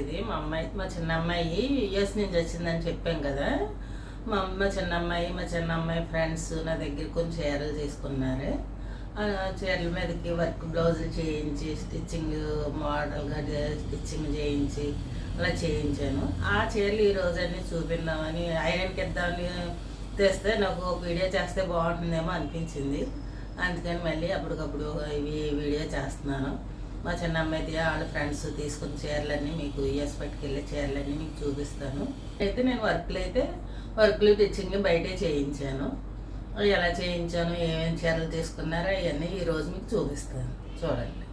ఇది మా అమ్మాయి మా చిన్న అమ్మాయి యుఎస్ నుంచి వచ్చిందని చెప్పాం కదా. మా అమ్మ చిన్న అమ్మాయి మా చిన్న అమ్మాయి ఫ్రెండ్స్ నా దగ్గర కొన్ని చీరలు తీసుకున్నారు. ఆ చీరల మీదకి వర్క్ బ్లౌజులు చేయించి స్టిచ్చింగ్ మోడల్గా స్టిచ్చింగ్ చేయించి అలా చేయించాను. ఆ చీరలు ఈ అన్ని చూపిందామని ఐరన్కి ఇద్దామని తెస్తే నాకు వీడియో చేస్తే బాగుంటుందేమో అనిపించింది. అందుకని మళ్ళీ అప్పటికప్పుడు ఇవి వీడియో చేస్తున్నాను. మా చిన్న అమ్మాయిది వాళ్ళ ఫ్రెండ్స్ తీసుకున్న చీరలన్నీ మీకు యూఎస్ పట్టుకెళ్ళే చీరలన్నీ మీకు చూపిస్తాను. అయితే నేను వర్క్లు అయితే వర్క్లు టిచ్చింగ్ బయటే చేయించాను. ఎలా చేయించాను ఏమేమి చీరలు తీసుకున్నారో అవన్నీ ఈరోజు మీకు చూపిస్తాను. చూడండి.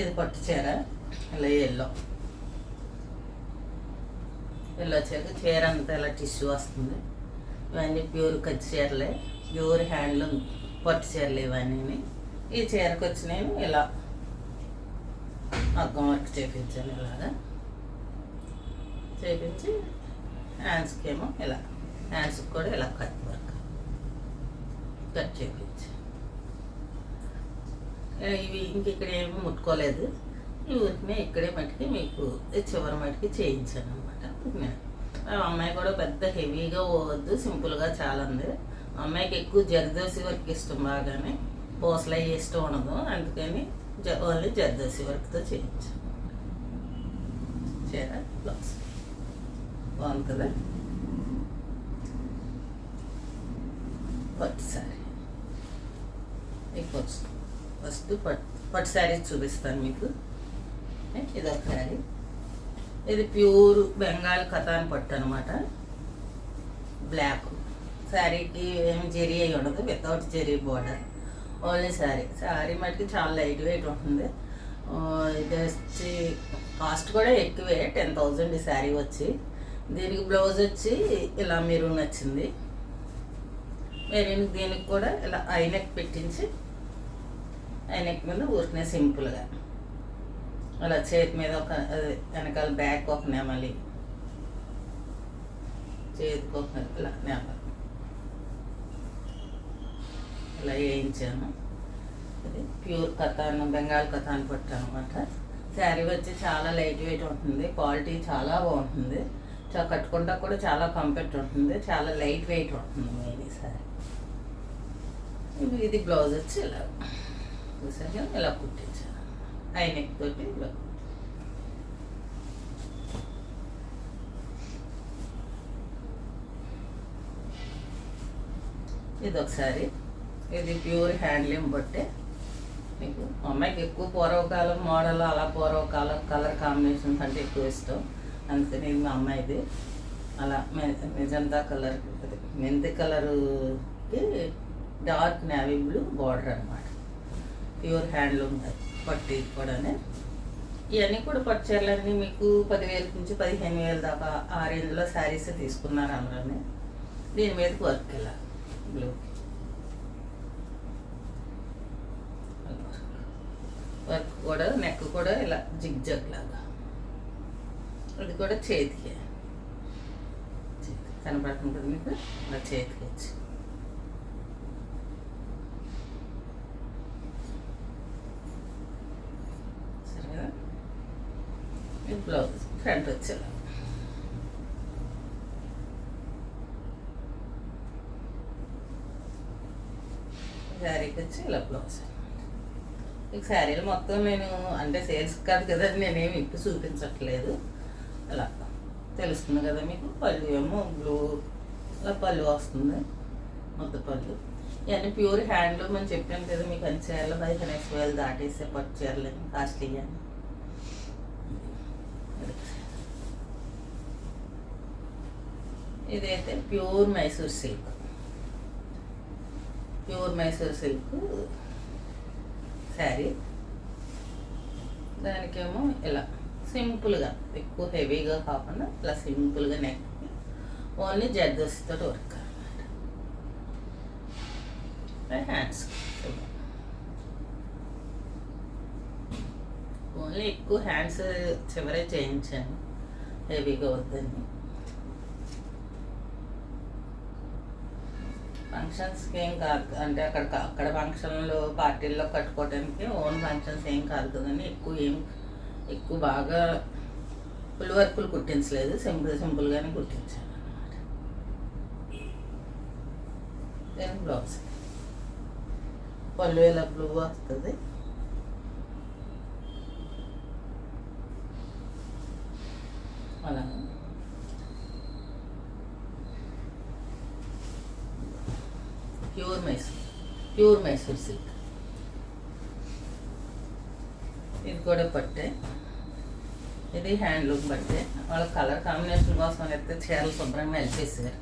ఇది పట్టు చీర ఇలా ఎల్లో ఎల్లో చీర చీర అంతా ఇలా టిష్యూ వస్తుంది. ఇవన్నీ ప్యూర్ కచ్చి చీరలే. ప్యూర్ హ్యాండ్లూమ్ పట్టు చీరలు ఇవన్నీ ఈ చీరకు వచ్చి నేను ఇలా మగ్గం వర్క్ చేపించాను ఇలాగా. చేపించి హ్యాండ్స్కి ఏమో ఇలా హ్యాండ్స్కి కూడా ఇలా కట్ వర్క్ కట్ చేపించి. ఇవి ఇంక ఇక్కడ ఏమి ముట్టుకోలేదు. ఈ ఊరికనే ఇక్కడే మటుకి మీకు చివరి మటుకి చేయించాను అనమాట అమ్మాయి కూడా పెద్ద హెవీగా పోవద్దు సింపుల్గా చాలా ఉంది అమ్మాయికి ఎక్కువ జరదోసి వర్క్ ఇష్టం బాగానే. పూసలు అవి ఇష్టం ఉండదు. అందుకని జ ఓన్లీ జరదోసి వర్క్తో చేయొచ్చు చీర? బ్లౌజ్ బాగుంది కదా? పట్టు సారీ. మీకు ఫస్ట్ పట్టు పట్టు శారీ చూపిస్తాను మీకు. ఇది ఒక శారీ ఇది ప్యూర్ బెంగాల్ కథాన్ పట్టు అనమాట బ్లాక్. శారీకి ఏమి జెరీ అయి ఉండదు. Without zari border only sari sari మటుకు చాలా లైట్ వెయిట్ ఉంటుంది. ఇది వచ్చి కాస్ట్ కూడా ఎక్కువే. టెన్ థౌజండ్ ఈ శారీ వచ్చి. దీనికి బ్లౌజ్ వచ్చి ఇలా మీరు నచ్చింది మెరూన్ దీనికి కూడా ఇలా ఐనెక్ పెట్టించి ఐనెక్ మీద ఊరికనే సింపుల్గా అలా చేతి మీద ఒక అదే వెనకాల బ్యాక్ ఒక నెమలి. చేతికి ఒక ఇలా నెమలి. ఇలా వేయించాను. ఇది ప్యూర్ కథాను బెంగాల్ కథాన్ పట్టు అనమాట శారీ వచ్చి చాలా లైట్ వెయిట్ ఉంటుంది క్వాలిటీ చాలా బాగుంటుంది. చాలా కట్టుకుంటా కూడా చాలా కంఫర్ట్ ఉంటుంది చాలా లైట్ వెయిట్ ఉంటుంది మెయిన్ సారీ శారీ. ఇది బ్లౌజ్ వచ్చి ఇలా చూసాక ఇలా కుట్టించాను. హై నెక్ తోటి ఇలా ఇది ఒకసారి ఇది ప్యూర్ హ్యాండ్లూమ్ బట్టే. మీకు మా అమ్మాయికి ఎక్కువ పూర్వకాలం మోడల్ అలా పూర్వకాలం కలర్ కాంబినేషన్స్ అంటే ఎక్కువ ఇష్టం. అందుకని మా అమ్మాయిది అలా నిజంతా మెజంతా కలర్ మెంతి కలరుకి డార్క్ నేవీ బ్లూ బార్డర్ అనమాట ప్యూర్ హ్యాండ్లూమ్ పట్టి కూడానే. ఇవన్నీ కూడా పట్టు చీరలన్నీ మీకు పదివేల నుంచి పదిహేను వేల దాకా ఆ రేంజ్లో శారీస్ తీసుకున్నారు అందులోనే దీని మీదకి వర్క్ ఇలా బ్లూ వర్క్ కూడా నెక్ కూడా ఇలా జిగ్జగ్ లాగా. అది కూడా చేతికి. కనపడుతుంది కదా మీకు? ఇలా చేతికి వచ్చి. సరే ఇది బ్లౌజ్ ఫ్రంట్ వచ్చేలా. శారీకి వచ్చి ఇలా బ్లౌజ్. ఈ శారీలు మొత్తం నేను అంటే సేల్స్ కాదు కదా నేనేమి ఇప్పుడు చూపించట్లేదు. అలా తెలుస్తుంది కదా మీకు పళ్ళు ఏమో బ్లూ అలా పళ్ళు వస్తుంది మొత్తం పళ్ళు. ఇవన్నీ ప్యూర్ హ్యాండ్లూమ్ అని చెప్పాను కదా మీకు అన్ని చీరలు పదిహేను ఎక్స్ వేలు దాటేసే పట్టు చీరలు కాస్ట్లీ అని ఇదైతే pure Mysore silk pure Mysore silk sari. దానికేమో ఇలా సింపుల్గా ఎక్కువ హెవీగా కాకుండా ఇలా సింపుల్గా నెక్ ఓన్లీ జర్దోసితో వర్క్ అనమాట హ్యాండ్స్ ఓన్లీ ఎక్కువ హ్యాండ్స్ చివరే చేయించాను. హెవీగా వద్దని. ఫంక్షన్స్కి ఏం కాదు. అంటే అక్కడ అక్కడ ఫంక్షన్లో పార్టీల్లో కట్టుకోవడానికి ఓన్ ఫంక్షన్స్ ఏం కాదు కదండి. ఎక్కువ ఏం ఎక్కువ బాగా ఫుల్ వర్కులు కుట్టించలేదు. సింపుల్ సింపుల్గానే కుట్టించాను అనమాట నేను బ్లౌజ్ పళ్ళు ఇలా బ్లూ వస్తుంది. అలా pure Mysore pure Mysore silk. ఇది కూడా పట్టే. ఇది హ్యాండ్లూమ్ పట్టే. వాళ్ళ కలర్ కాంబినేషన్ కోసం అయితే చీరలు శుభ్రంగా వెళ్ళేసారు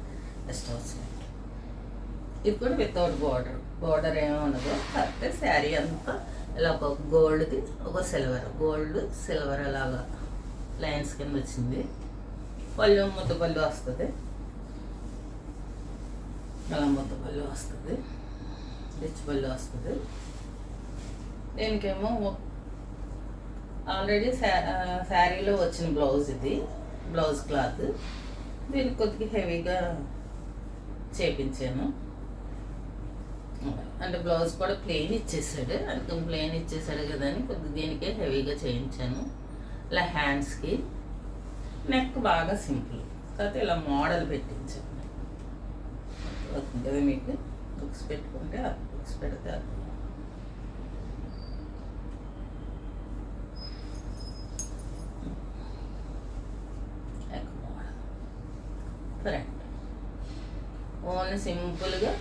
గెస్ట్ హౌస్లో ఇది కూడా వితౌట్ బార్డర్ బార్డర్ ఏమి ఉండదు. కాకపోతే శారీ అంతా ఇలా ఒక గోల్డ్ది ఒక సిల్వర్ గోల్డ్ సిల్వర్ అలాగా లైన్స్ కింద వచ్చింది. పళ్ళు ముద్ద పళ్ళు వస్తుంది. కలంబొత్త పళ్ళు వస్తుంది. రిచ్ పళ్ళు వస్తుంది. దీనికేమో ఆల్రెడీ శారీలో వచ్చిన బ్లౌజ్ ఇది. Blouse cloth. దీనికి కొద్దిగా హెవీగా చేపించాను. అంటే బ్లౌజ్ కూడా ప్లెయిన్ ఇచ్చేసాడు. అందుకని ప్లెయిన్ ఇచ్చేసాడు కదా అని కొద్దిగా దీనికే హెవీగా చేయించాను. ఇలా హ్యాండ్స్కి. నెక్ బాగా సింపుల్. కాకపోతే ఇలా మోడల్ పెట్టించాను. వస్తుంది కదా మీకు బుక్స్ పెట్టుకుంటే బుక్స్ పెడితే ఫ్రంట్ ఓన్లీ సింపుల్గా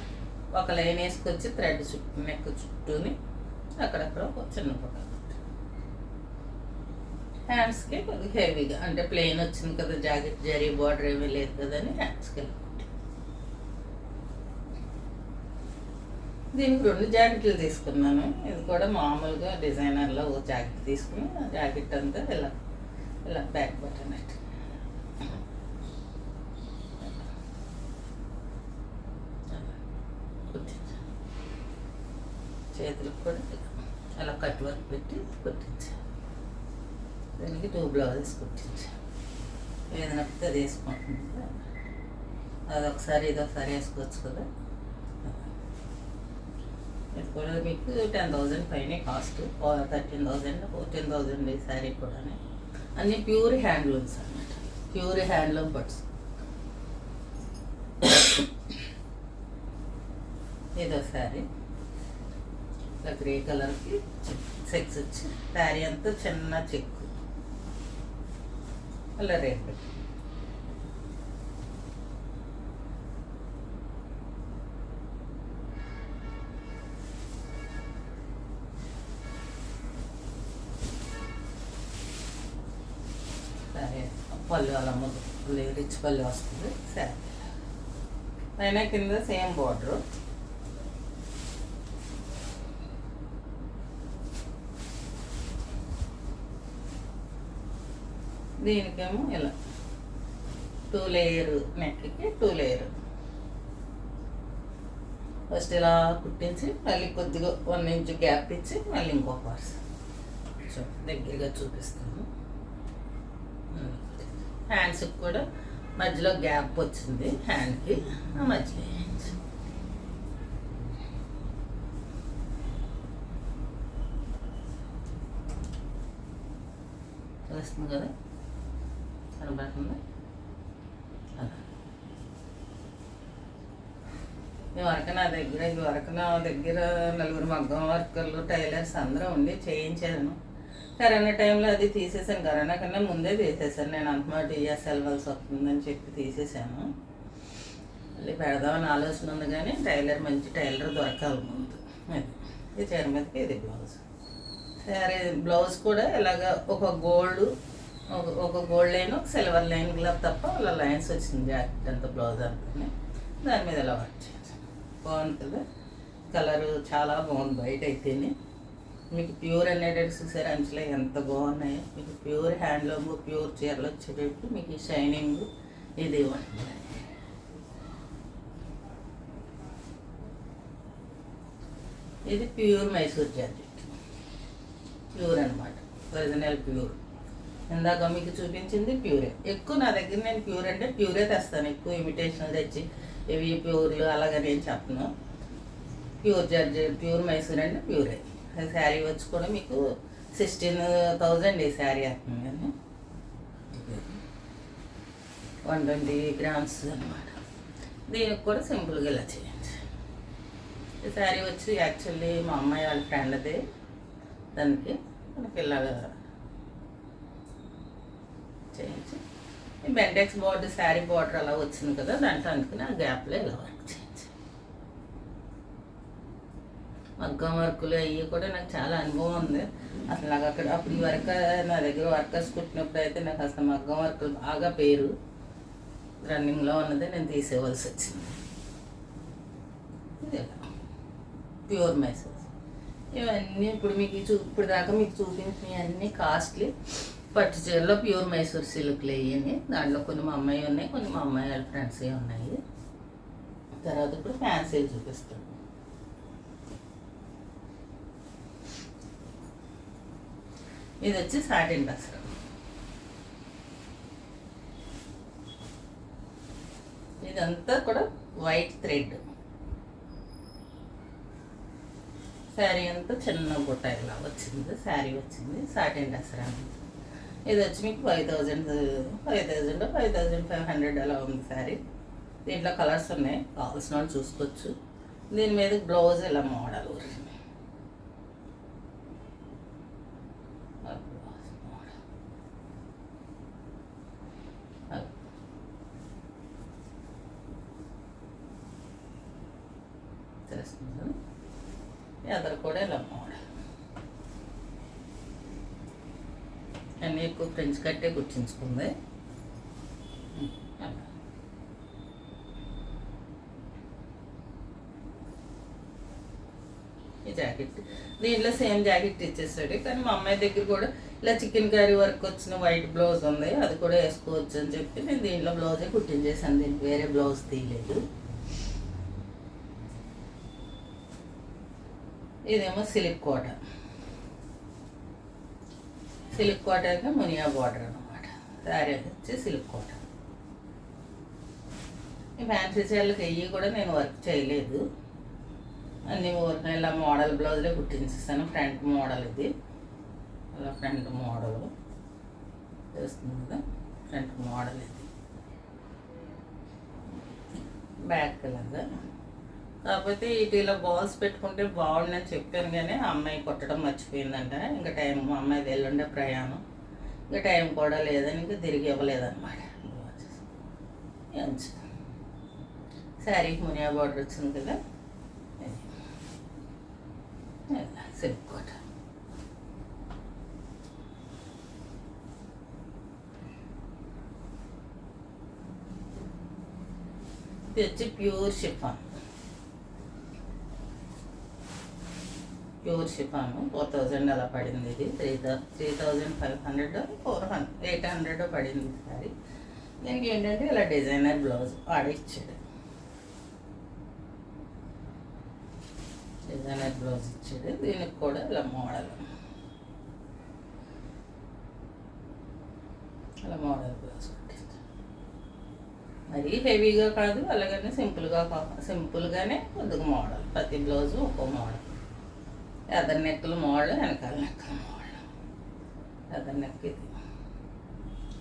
ఒక లైన్ వేసుకొచ్చి థ్రెడ్ చుట్టూ నెక్ చుట్టూని అక్కడక్కడ ఒక చిన్న పొట్ట హ్యాండ్స్కి కొద్దిగా హెవీగా అంటే ప్లెయిన్ వచ్చింది కదా జాకెట్ జరీ బార్డర్ ఏమీ లేదు కదా అని హ్యాండ్స్కి దీనికి రెండు జాకెట్లు తీసుకున్నాను. ఇది కూడా మామూలుగా డిజైనర్లో ఓ జాకెట్ తీసుకుని ఆ జాకెట్ అంతా ఇలా ఇలా బ్యాక్ బటన్ పెట్టి చేతులకు కూడా అలా కట్ వర్క్ పెట్టి కుట్టించాను దీనికి టూ బ్లౌజెస్ కుట్టించాను ఏదైనా అది వేసుకుంటుంది అది ఒకసారి వేసుకోవచ్చు కదా. కూడా మీకు టెన్ థౌజండ్ పైన cost thirteen thousand fourteen thousand ఈ శారీ కూడా అన్నీ ప్యూర్ హ్యాండ్లూమ్స్ అన్నమాట. ప్యూర్ హ్యాండ్లూమ్ బట్స్ ఇదో శారీ ఇట్లా గ్రే కలర్కి చెక్స్ వచ్చి శారీ అంతా చిన్న చెక్కు. అలా రేట్ రిచ్ పళ్ళు వస్తుంది. సరే. పైన కింద సేమ్ బార్డరు దీనికేమో ఇలా. టూ లేయర్ నెక్కి టూ లేయర్ ఫస్ట్ ఇలా కుట్టించి మళ్ళీ కొద్దిగా వన్ ఇంచ్ గ్యాప్ ఇచ్చి మళ్ళీ ఇంకో పార్స్ దగ్గరగా చూపిస్తాను. హ్యాండ్స్కి కూడా మధ్యలో గ్యాప్ వచ్చింది. హ్యాండ్కి ఆ మధ్యలో హ్యాండ్స్ తెలుస్తుంది కదా? కనబడుతుంది అలా. ఇవరకు నా దగ్గర ఇవరకు నా దగ్గర నలుగురు మగ్గం వర్కర్లు టైలర్స్ అందరూ ఉండి చేయించాను. కరోనా టైంలో అది తీసేసాను కరోనా కన్నా ముందే తీసేసాను నేను అంతమాట ఇయర్స్ వెళ్ళవలసి వస్తుందని చెప్పి తీసేసాను మళ్ళీ పెడదామని ఆలోచన ఉంది కానీ టైలర్ మంచి టైలర్ దొరకాలి ముందు. అది. ఈ చీర మీదకి ఇది బ్లౌజ్ సరే బ్లౌజ్ కూడా ఇలాగ ఒక గోల్డ్ ఒక ఒక గోల్డ్ లైన్ ఒక సిల్వర్ లైన్ గ్లవ్ తప్ప అలా లైన్స్ వచ్చింది జాకెట్ అంత బ్లౌజ్ అంతా దాని మీద ఇలా వర్క్ చేయాలి బాగుంది కదా? కలరు చాలా బాగుంది బయట అయితేనే. మీకు ప్యూర్ అనేటట్టు చూసారు అంచులో ఎంత బాగున్నాయో మీకు ప్యూర్ హ్యాండ్లూమ్ ప్యూర్ చీరలు వచ్చేటట్టు మీకు ఈ షైనింగ్ ఇది ఇవ్వండి. ఇది ప్యూర్ మైసూర్ జాకెట్ ప్యూర్ అనమాట ఒరిజినల్ ప్యూర్. ఇందాక మీకు చూపించింది ప్యూరే. ఎక్కువ నా దగ్గర నేను ప్యూర్ అంటే ప్యూరే తెస్తాను. ఎక్కువ ఇమిటేషన్ తెచ్చి ఇవి ప్యూర్లు అలాగని నేను చెప్పను. ప్యూర్ జార్జెట్ ప్యూర్ మైసూర్ అంటే ప్యూరే. శారీ వచ్చి కూడా మీకు సిక్స్టీన్ థౌజండ్ ఈ శారీ వస్తుంది కానీ వన్ ట్వంటీ గ్రామ్స్ అనమాట దీనికి కూడా సింపుల్గా ఇలా చేయండి. ఈ శారీ వచ్చి యాక్చువల్లీ మా అమ్మాయి వాళ్ళ ఫ్రెండ్ది దానికి మనకి ఇలాగా చేయించి. ఈ బెంటెక్స్ శారీ బోర్డర్ అలా వచ్చింది కదా దాంట్లో అందుకని ఆ గ్యాప్లో ఇలా వర్క్ చేయండి. మగ్గం వర్కులు అవి కూడా నాకు చాలా అనుభవం ఉంది. అసలు నాకు అక్కడ అప్పుడు ఈ వర్క్ నా దగ్గర వర్కర్స్ కుట్టినప్పుడు అయితే నాకు అసలు మగ్గం వర్కులు బాగా పేరు. రన్నింగ్లో ఉన్నది నేను తీసేవలసి వచ్చింది. ఇది ప్యూర్ మైసూర్ ఇవన్నీ ఇప్పుడు మీకు చూ ఇప్పుడు దాకా మీకు చూపించినవి అన్నీ కాస్ట్లీ పట్టు చీరలో ప్యూర్ మైసూర్ సిల్క్లు అయ్యి దాంట్లో కొన్ని మా అమ్మాయి ఉన్నాయి కొన్ని మా అమ్మాయి వాళ్ళ ఫ్రెండ్స్ ఉన్నాయి. తర్వాత ఇప్పుడు ఫ్యాన్సీలు చూపిస్తాను. ఇది వచ్చి సాటిన్ దసరా ఇదంతా కూడా వైట్ థ్రెడ్. శారీ అంతా చిన్న బుట్ట ఇలా వచ్చింది శారీ వచ్చింది సాటిన్ దసరా ఇది వచ్చి మీకు five thousand five thousand five thousand five hundred అలా ఉంది శారీ. దీంట్లో కలర్స్ ఉన్నాయి కావాల్సిన వాళ్ళు చూసుకోవచ్చు. దీని మీద బ్లౌజ్ ఇలా మోడల్ ఊరింది చేస్తుంది ఎదరు కూడా ఇలా మోడల్ అన్నీ ఎక్కువ ఫ్రెంచ్ కట్టే గుర్తించుకుంది. ఈ జాకెట్. దీంట్లో సేమ్ జాకెట్ ఇచ్చేసాడు. కానీ మా అమ్మాయి దగ్గర కూడా ఇలా చికెన్ కర్రీ వర్క్ వచ్చిన వైట్ బ్లౌజ్ ఉంది. అది కూడా వేసుకోవచ్చు అని చెప్పి నేను దీంట్లో బ్లౌజే కుట్టించేసాను. దీనికి వేరే బ్లౌజ్ తీయలేదు. ఇదేమో సిలిక్ కోట. సిల్క్ కోట అయితే మునియా బార్డర్ అనమాట శారీ వచ్చి సిల్క్ కోట ఈ ఫ్యాన్సీ చీరలకు అయ్యి కూడా నేను వర్క్ చేయలేదు. అన్ని ఊరికే ఇలా మోడల్ బ్లౌజ్లే కుట్టించేస్తాను ఫ్రంట్ మోడల్ ఇది. ఇలా ఫ్రంట్ మోడల్ చేస్తుంది కదా. ఫ్రంట్ మోడల్ ఇది. బ్యాక్ ఇలాగా కాకపోతే ఇటు ఇలా బాల్స్ పెట్టుకుంటే బాగుండని చెప్పాను కానీ అమ్మాయి కొట్టడం మర్చిపోయిందంట. ఇంకా టైం మా అమ్మాయిది ఎల్లుండే ప్రయాణం. ఇంకా టైం కూడా లేదని ఇంకా తిరిగి ఇవ్వలేదన్నమాట. శారీకి మునియా బార్డర్ వచ్చింది కదా. సిల్క్ కోట. ఇది వచ్చి pure chiffon. Pure chiffon four thousand అలా పడింది ఇది. Three thou three thousand five hundred four hundred eight hundred పడింది సారీ. దీనికి ఏంటంటే ఇలా డిజైనర్ బ్లౌజ్ ఆడిచ్చాడు డిజైనర్ బ్లౌజ్ ఇచ్చాడు. దీనికి కూడా ఇలా మోడల్ అలా మోడల్ బ్లౌజ్ కుట్టించాడు మరీ హెవీగా కాదు అలాగనే సింపుల్గా సింపుల్గానే కొద్దిగా మోడల్ ప్రతి బ్లౌజు ఒక్కో మోడల్ ఎదర్ నెక్కులు మోడల్ వెనకాల నెక్కలు మోళ్ళు. ఎదర్ నెక్ ఇది.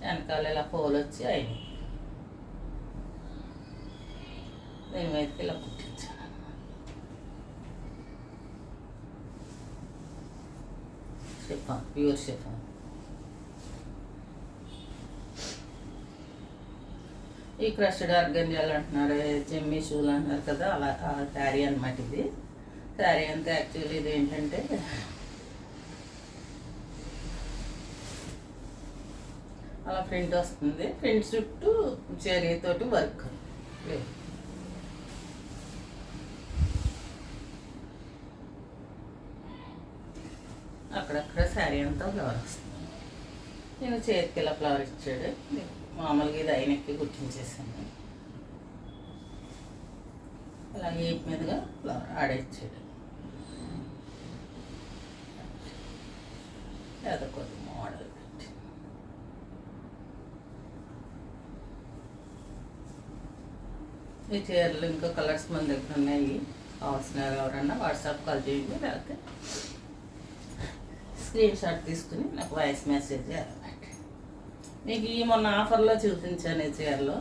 వెనకాల ఇలా పోలు వచ్చి అయింది దీని మీదకి ఇలా కుట్టించాను షిఫాన్ ప్యూర్ షిఫాన్. ఈ క్రష్డ్ ఆర్గంజాలు అంటున్నారు జెమ్మీ షూలు అంటున్నారు కదా అలా క్యారీ అనమాట ఇది. శారీ అంతా యాక్చువల్లీ ఇది ఏంటంటే అలా ప్రింట్ వస్తుంది. ప్రింట్ చుట్టూ తోటి వర్క్. అక్కడక్కడ శారీ అంతా ఫ్లవర్ వస్తుంది. నేను చేతికి ఇలా ఫ్లవర్ ఇచ్చాడు. మామూలుగా ఇది అయినక్కి గుర్తించేసాను. ఇలా ఏపు మీదుగా ఫ్లవర్ ఆడేచ్చాడు అదొకటి మోడల్ పెట్టి. ఈ చీరలు ఇంకా కలర్స్ మన దగ్గర ఉన్నాయి. కావాల్సిన ఎవరన్నా వాట్సాప్ కాల్ చేయండి లేకపోతే స్క్రీన్ షాట్ తీసుకుని నాకు వాయిస్ మెసేజ్ చేయాలన్నమాట. మీకు ఈ మొన్న ఆఫర్లో చూపించాను ఈ చీరలో.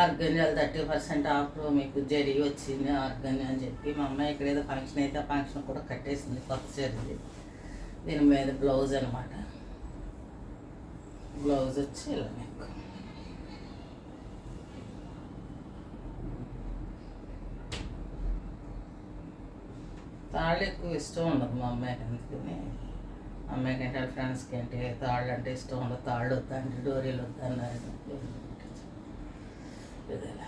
ఆర్గన్యాలు థర్టీ పర్సెంట్ ఆఫ్ మీకు జరిగి వచ్చింది ఆర్గంజా అని చెప్పి మా అమ్మాయి ఇక్కడ ఏదో ఫంక్షన్ అయితే ఆ ఫంక్షన్ కూడా కట్టేసింది కొత్త చీరది. దీని మీద బ్లౌజ్ అనమాట బ్లౌజ్ వచ్చి ఇలా మీకు తాళ్ళు ఎక్కువ ఇష్టం ఉండదు మా అమ్మాయికి అందుకని. అమ్మాయికి అంటే ఫ్రెండ్స్కి అంటే తాళ్ళు అంటే ఇష్టం ఉండదు. తాళ్ళు వద్దంటే డోరీలు వద్దన్నారు ఇదిలా.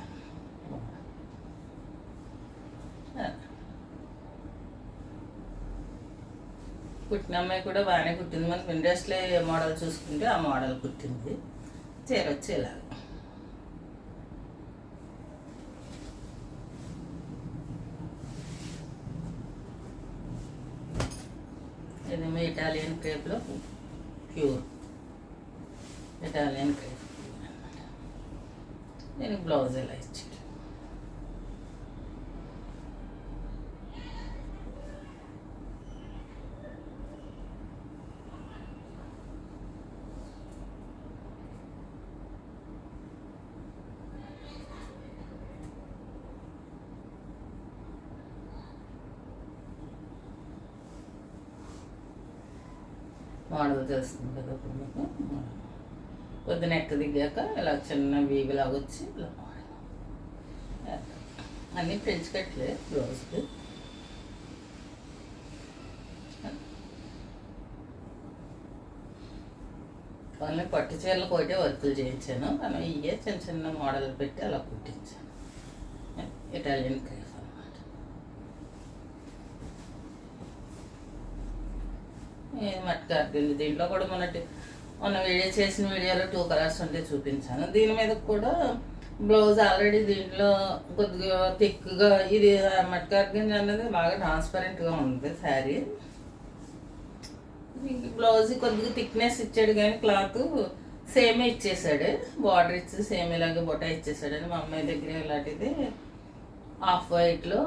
కుట్టిన అమ్మాయి కూడా బాగానే కుట్టింది. మనం ఇండస్ట్రీ ఏ మోడల్ చూసుకుంటే ఆ మోడల్ కుట్టింది. చీర వచ్చి ఇలా ఇదేమో ఇటాలియన్ క్రేప్లో ప్యూర్ ఇటాలియన్ క్రేప్ దీనికి బ్లౌజ్ ఇలా ఇచ్చి మోడల్ కదా ఇప్పుడు మీకు. పొద్దున ఎక్క దిగాక ఇలా చిన్న వీవిలాగా వచ్చి ఇలా అన్నీ పెంచుకట్లే కట్లే బ్లౌజ్కి ఓన్లీ పట్టు చీరలు ఒకటే వర్కులు చేయించాను. కానీ ఇవే చిన్న చిన్న మోడల్ పెట్టి అలా కుట్టించాను. ఇటాలియన్ క్రేఫ్ అనమాట ఇది మట్కార్గిల్ దీంట్లో కూడా మొన్నటి మొన్న వీడియో చేసిన వీడియోలో టూ కలర్స్ ఉంటే చూపించాను. దీని మీద కూడా బ్లౌజ్ ఆల్రెడీ దీంట్లో కొద్దిగా థిక్గా ఇది మట్కార్గిల్ అనేది బాగా ట్రాన్స్పరెంట్గా ఉంది శారీ. బ్లౌజ్ కొద్దిగా థిక్నెస్ ఇచ్చాడు కానీ క్లాత్ సేమే ఇచ్చేసాడు. బార్డర్ ఇచ్చి సేమ్ ఇలాగే బొటా అని మా అమ్మాయి దగ్గర ఇలాంటిది ఆఫ్ వైట్లో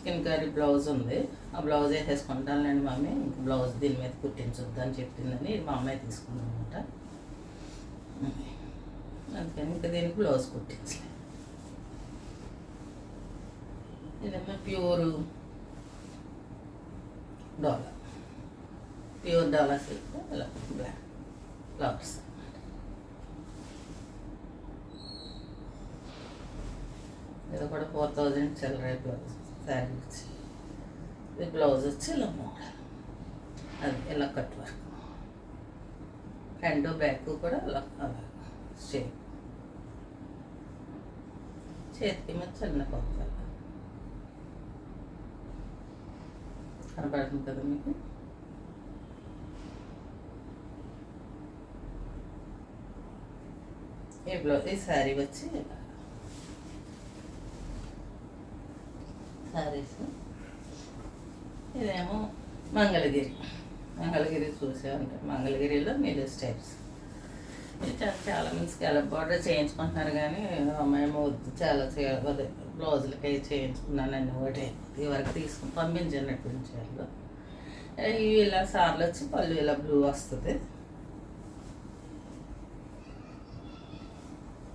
చికెన్ కర్రీ బ్లౌజ్ ఉంది. ఆ బ్లౌజ్ వేసేసుకుంటానులేండి మమ్మీ. ఇంక బ్లౌజ్ దీని మీద కుట్టించొద్దని అని చెప్పిందని మా అమ్మాయి తీసుకుందనమాట. అందుకని ఇంకా దీనికి బ్లౌజ్ కుట్టించలేదు ఇదేమో pure dollar pure dollar silk ఇలా బ్లాక్ ఫ్లవర్స్ ఇది కూడా ఫోర్ థౌజండ్ చిల్లర బ్లౌజ్. శారీ వచ్చి ఇది బ్లౌజ్ వచ్చి ఇలా మోడల్. అది ఇలా కట్ వర్క్. హ్యాండ్ బ్యాక్ కూడా ఇలా అలా షేప్ చేతికి మీద చిన్న కొత్త కనపడుతుంది కదా మీకు? ఈ బ్లౌజ్ ఈ శారీ వచ్చి ఇలా. సారీస్. ఇదేమో మంగళగిరి. మంగళగిరి చూసే ఉంటారు. మంగళగిరిలో మీరు స్టైప్స్ చాలా మంది స్కాలప్ బార్డర్ చేయించుకుంటున్నారు కానీ అమ్మాయి వద్దు చాలా చేయాలి అదే బ్లౌజులకి చేయించుకున్నాను అన్ని ఒకటి. ఈ వరకు తీసుకుని పంపించినట్టు చీరలు ఇవి ఇలా సార్లు వచ్చి పళ్ళు ఇలా బ్లూ వస్తుంది.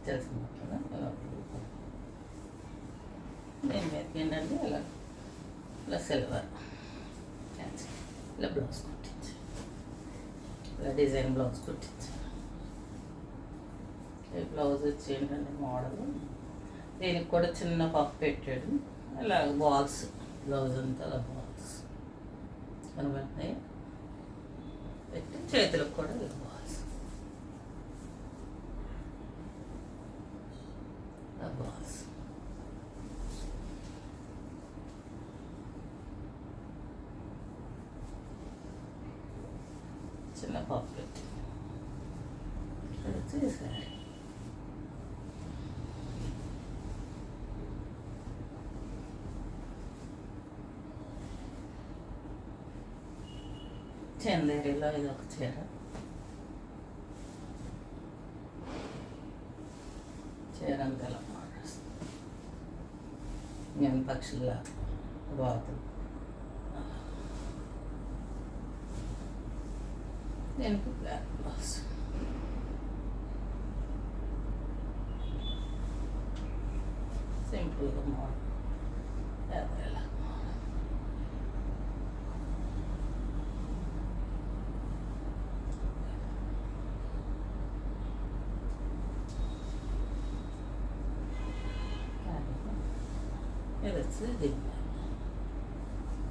తెలిసింది కదా ఇలా blue. దీని మీదకి ఏంటంటే ఇలా ఇలా సిల్వర్ ఇలా బ్లౌజ్ కుట్టించి. ఇలా డిజైన్ బ్లౌజ్ కుట్టించి. ఈ బ్లౌజ్ వచ్చి ఏంటంటే మోడల్ దీనికి కూడా చిన్న పప్పు పెట్టాడు. ఇలా బాల్స్ బ్లౌజ్ అంతా అలా బాల్స్ కనబడుతున్నాయి. పెట్టి చేతులకు కూడా ఇలా బాల్స్ బాల్స్ చిన్న పప్పు పెట్టి ఇక్కడ వచ్చి సారీ చందేరిలో ఇది ఒక చీర చీర అంతా ఇలా మోడల్స్ నేను పక్షుల్లా బాతులు దీనికి బ్లాక్ బ్లౌజ్ సింపుల్గా మోడల్ ఎలా మోడల్ ఇది వచ్చి జిమ్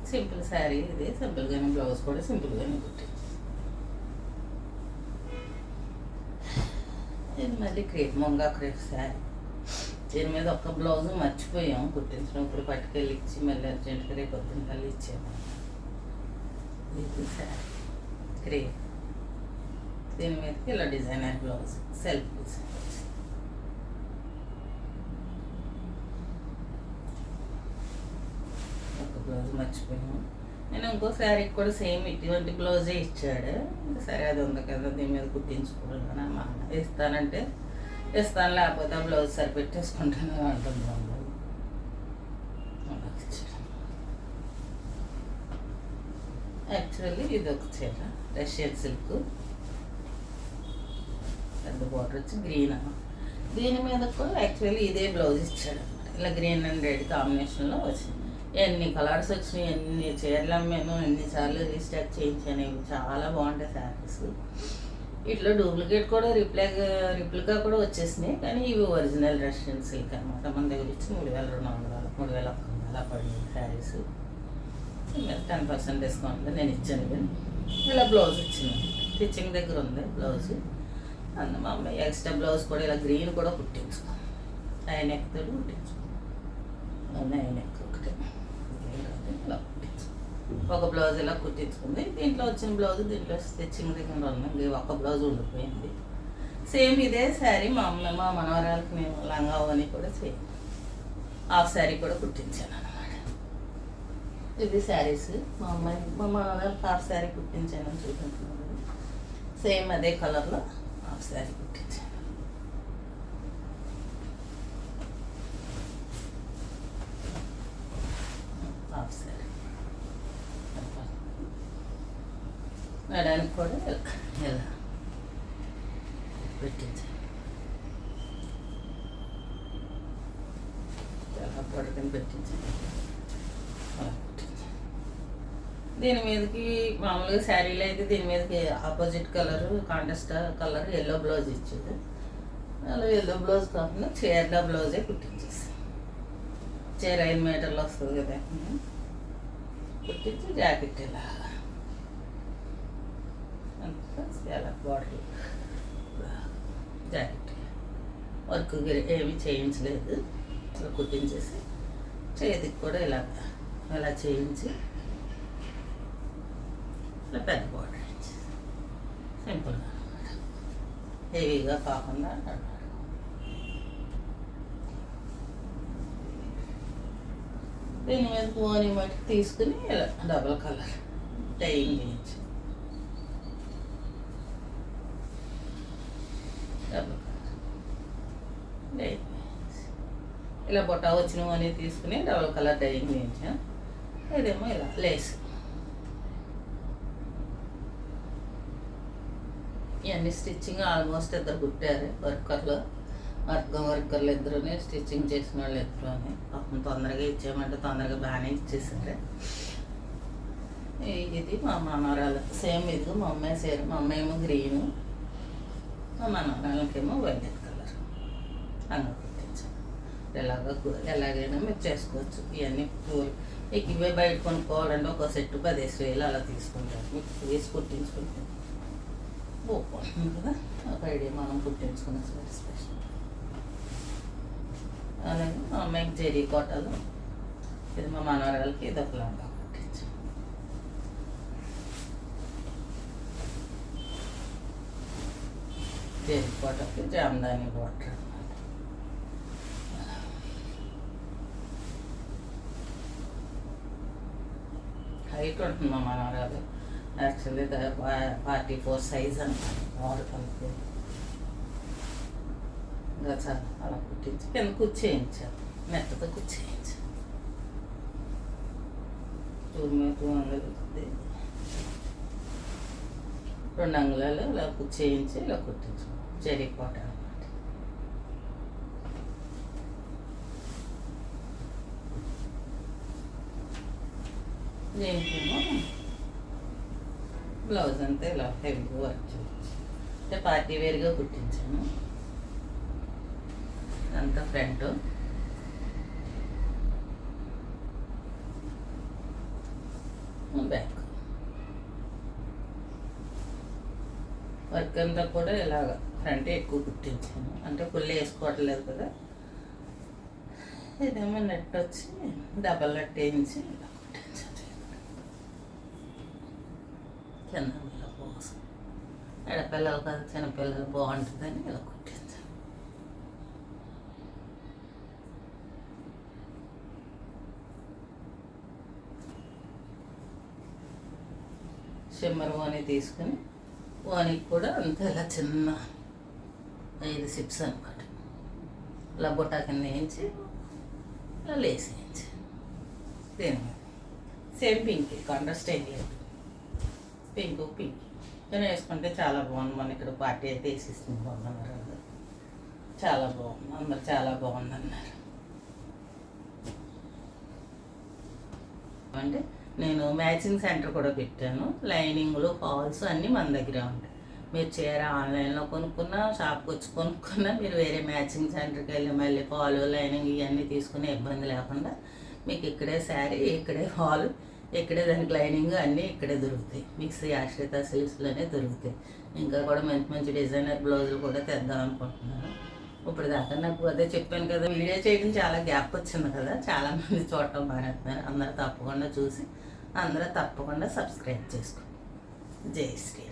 సింపుల్ శారీ ఇది సింపుల్గానే బ్లౌజ్ కూడా సింపుల్గానే కుట్టించి ఇది మళ్ళీ క్రేప్ మొంగా క్రేప్ శారీ. దీని మీద ఒక్క బ్లౌజ్ మర్చిపోయాం. కుట్టించినప్పుడు పట్టుకెళ్ళి ఇచ్చి మళ్ళీ అర్జెంట్గా రేపు పొద్దున్న కల్లా ఇచ్చాము ఇది శారీ. క్రేప్. దీని మీదకి ఇలా డిజైనర్ బ్లౌజ్. Self design. ఒక బ్లౌజ్ మర్చిపోయాము నేను ఇంకో శారీకి కూడా సేమ్ ఇటువంటి బ్లౌజే ఇచ్చాడు. ఇంకా సరే అది ఉంది కదా దీని మీద కుట్టించుకోవాలని మా ఇస్తానంటే ఇస్తాను లేకపోతే ఆ బ్లౌజ్ సరిపెట్టేసుకుంటాను అంటుంది యాక్చువల్లీ ఇది ఒక చీర రష్యన్ సిల్క్ పెద్ద బార్డర్ వచ్చి గ్రీన్ దీని మీద కూడా యాక్చువల్లీ ఇదే బ్లౌజ్ ఇచ్చాడు ఇలా గ్రీన్ అండ్ రెడ్ కాంబినేషన్లో వచ్చింది. ఎన్ని కలర్స్ వచ్చినాయి ఎన్ని చీరలు అమ్మాను ఎన్నిసార్లు రీస్టాక్ చేయించాను ఇవి చాలా బాగుంటాయి శారీస్. ఇట్లా డూప్లికేట్ కూడా రిప్లై రిప్లికా కూడా వచ్చేసినాయి కానీ ఇవి ఒరిజినల్ రష్యన్ సిల్క్ అనమాట మన దగ్గర ఇచ్చి మూడు వేల రెండు వందలు మూడు వేల ఒక్క వందలు పడింది శారీస్. టెన్ పర్సెంట్ డిస్కౌంట్ నేను ఇచ్చాను కానీ ఇలా బ్లౌజ్ ఇచ్చింది స్టిచ్చింగ్ దగ్గర ఉంది బ్లౌజ్. అందు మా అమ్మాయి ఎక్స్ట్రా బ్లౌజ్ కూడా ఇలా గ్రీన్ కూడా కుట్టించుకో నైన్ నెక్ కుట్టించుకో నైన్ ఎక్ ఒకటి గ్రీన్ కాదు, ఇలా కుట్టించుకో ఒక బ్లౌజ్ ఇలా కుట్టించుకుంది. దీంట్లో వచ్చిన బ్లౌజ్ దీంట్లో స్టిచ్చింగ్ దగ్గర ఉన్నది ఒక బ్లౌజ్ ఉండిపోయింది. సేమ్ ఇదే శారీ మా అమ్మ మా మనవరాలకి నేను లంగా అని కూడా సేమ్. హాఫ్ శారీ కూడా కుట్టించాను అనమాట ఇది శారీస్. మా అమ్మాయి మా మనవరాలకి హాఫ్ శారీ కుట్టించాను చూపించుకున్నాను సేమ్ అదే కలర్లో హాఫ్ శారీ కుట్టించాను హాఫ్ శారీ మేడానికి కూడా ఇలా ఇలా పెట్టించాను చాలా పొడకని పెట్టించాను అలా పెట్టించాను దీని మీదకి మామూలుగా శారీలో అయితే దీని మీదకి opposite colour contest colour yellow blouse ఇచ్చింది. అలా ఎల్లో బ్లౌజ్ కాకుండా చీరలో బ్లౌజే కుట్టించేసి. చీర ఐదు మీటర్లు వస్తుంది కదా. కుట్టించి జాకెట్ ఇలా. చాలా బాడీ జాకెట్ వర్క్ ఏమి ఏమీ చేయించలేదు. కుట్టించేసి చేతికి కూడా ఇలా ఇలా చేయించి ఇట్లా పెద్ద బార్డర్ సింపుల్ సింపుల్గా హెవీగా కాకుండా దీని మీద పోని మట్టి తీసుకుని ఇలా డబల్ కలర్ డైయింగ్ చేయించి. డబల్ కలర్ డైయింగ్ ఇలా బొట్టా వచ్చిన అని తీసుకుని డబల్ కలర్ డైయింగ్ చేయించాను ఇదేమో ఇలా లేస్ ఇవన్నీ స్టిచ్చింగ్ ఆల్మోస్ట్ ఇద్దరు కుట్టారు. వర్కర్లు వర్గం వర్కర్లు ఇద్దరునే స్టిచ్చింగ్ చేసిన వాళ్ళు ఇద్దరునే. పాపం తొందరగా ఇచ్చామంటే తొందరగా బాగానే ఇచ్చేసారు. ఇది మా మనవరాలు. సేమ్ ఇది మా అమ్మాయి సేర్ మా అమ్మాయి ఏమో గ్రీను. మా మనవరాలకేమో వైలెట్ కలర్. అంగ కుట్టించాను ఎలాగ ఎలాగైనా మీరు చేసుకోవచ్చు. ఇవన్నీ పూలు. ఇక ఇవే బయట కొనుక్కోవాలంటే ఒక సెట్ పదిహేను వేలు అలా తీసుకుంటారు. మీకు వేసి కుట్టించుకుంటాను పోతుంది కదా? ఒక ఐడియా. మనం కుట్టించుకున్న స్పెషల్ అలాగే మా అమ్మాయికి జెరీ కోటలు. ఇది మా మనవరాలకి ఇది ఒక లాగా కుట్టించాం జెరీ కోటకి జామదాని వాటర్ హైట్ ఉంటుంది మా మనవరాలు యాక్చువల్లీ ఫార్టీ ఫోర్ సైజ్ అనమాట ఆరు కలిపి ఇంకా చాలా అలా కుట్టించి కింద కుచ్చేయించాను మెత్తతో కుచ్చేయించాను టూ టూ హండ్రెడ్ అవుతుంది రెండు అంగుళాలు ఇలా చేయించి ఇలా కుట్టించు జరీ కోట అనమాట దీనికేమో బ్లౌజ్ అంతా ఇలా హెవీగా వర్క్ అంటే పార్టీ వేర్గా కుట్టించాను. అంతా ఫ్రంట్. బ్యాక్. వర్క్ అంతా కూడా ఇలాగ ఫ్రంట్ ఎక్కువ కుట్టించాను. అంటే ఫుల్ వేసుకోవట్లేదు కదా. ఇదేమో నెట్ వచ్చి డబల్ నెట్ వేయించి ఇలా కుట్టించాలి కింద ఇలా కోసం ఎడపిల్లలు కదా చిన్నపిల్లలు బాగుంటుందని ఇలా కుట్టించాను షిమ్మర్ ఓని తీసుకుని ఓనికి కూడా అంత ఇలా చిన్న ఐదు సిప్స్ అనమాట ఇలా బుట్టా కింద వేయించి ఇలా లేసి వేయించి. దీని సేమ్ పింక్ కాంట్రాస్ట్ ఏం లేదు. Pink pink. కానీ వేసుకుంటే చాలా బాగుంది. మన ఇక్కడ పార్టీ అయితే వేసేసింది బాగున్నారు చాలా బాగుంది. అందరు చాలా బాగుంది అన్నారు. అంటే నేను మ్యాచింగ్ సెంటర్ కూడా పెట్టాను. లైనింగ్లు ఫాల్స్ అన్నీ మన దగ్గర ఉంటాయి. మీరు చీర ఆన్లైన్లో కొనుక్కున్నా షాప్కి వచ్చి కొనుక్కున్నా మీరు వేరే మ్యాచింగ్ సెంటర్కి వెళ్ళి మళ్ళీ ఫాల్ లైనింగ్ ఇవన్నీ తీసుకునే ఇబ్బంది లేకుండా మీకు ఇక్కడే శారీ ఇక్కడే ఫాల్ ఇక్కడే దానికి లైనింగ్ అన్నీ ఇక్కడే దొరుకుతాయి. మిక్సీ ఆశ్రిత సిల్క్స్లోనే దొరుకుతాయి. ఇంకా కూడా మంచి మంచి డిజైనర్ బ్లౌజులు కూడా తెద్దాం అనుకుంటున్నాను. ఇప్పుడు దాకా నాకు అదే చెప్పాను కదా వీడియో చేయడం చాలా గ్యాప్ వచ్చింది కదా చాలామంది చూడటం మానేస్తున్నారు. అందరూ తప్పకుండా చూసి అందరూ తప్పకుండా సబ్స్క్రైబ్ చేసుకోండి. జై శ్రీ